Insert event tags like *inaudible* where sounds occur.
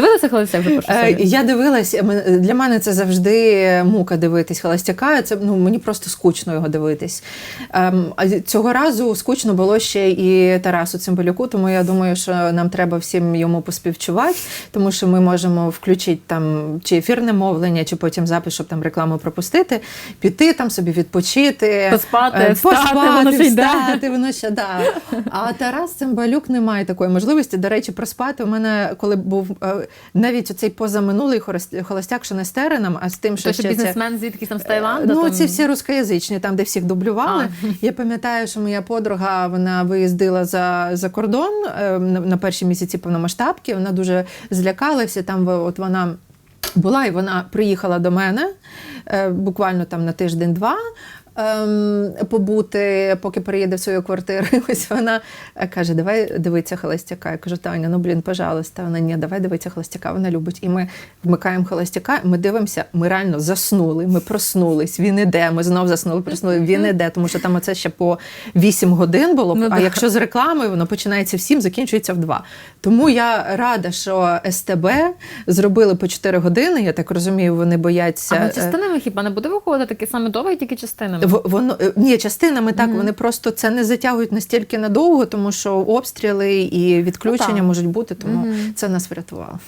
Дивилися холостяк за Е? Я дивилась, мен- для мене це завжди мука дивитись холостяка. Це ну мені просто скучно його дивитись. Ем, а цього разу скучно було ще і Тарасу Цимбалюку, тому я думаю, що нам треба всім йому поспівчувати, тому що ми можемо включити там чи ефірне мовлення, чи потім запис, щоб там рекламу пропустити, піти там собі відпочити, Поспати, е, встати, поспати, воно ще йде. встати, воно ще да. А Тарас Цимбалюк не має такої можливості. До речі, проспати у мене, коли був е, навіть оцей позаминулий холостяк, що не з Тереном, а з тим, що що ще це. бізнесмен звідки там з Таїланду? Ну, там... ці всі рускоязичні, там, де всіх дублювали. *laughs* Я пам'ятаю, що моя подруга вона виїздила за, за кордон е, на, перші місяці повномасштабки. Вона дуже злякалася. Там от вона була і вона приїхала до мене буквально там на тиждень-два. ем, Побути, поки переїде в свою квартиру. *laughs* Ось вона е, каже: Давай дивитися холостяка. Я кажу, Таня, ну блін, пожалуйста. Вона ні, давай дивитися холостяка. Вона любить. І ми вмикаємо холостяка, ми дивимося, ми реально заснули. Ми проснулись. Він іде. Ми знов заснули, проснули. Він іде, тому що там оце ще по 8 годин було. Ну, а да. якщо з рекламою, воно починається в 7, закінчується в 2. Тому я рада, що СТБ зробили по 4 години. Я так розумію, вони бояться. А ну, е, частинами хіба не буде виходити такі саме довгі, тільки частинами? В- Воно е, ні, частинами так вони просто це не затягують настільки надовго, тому що обстріли і відключення Ну, можуть бути, тому це нас врятувало.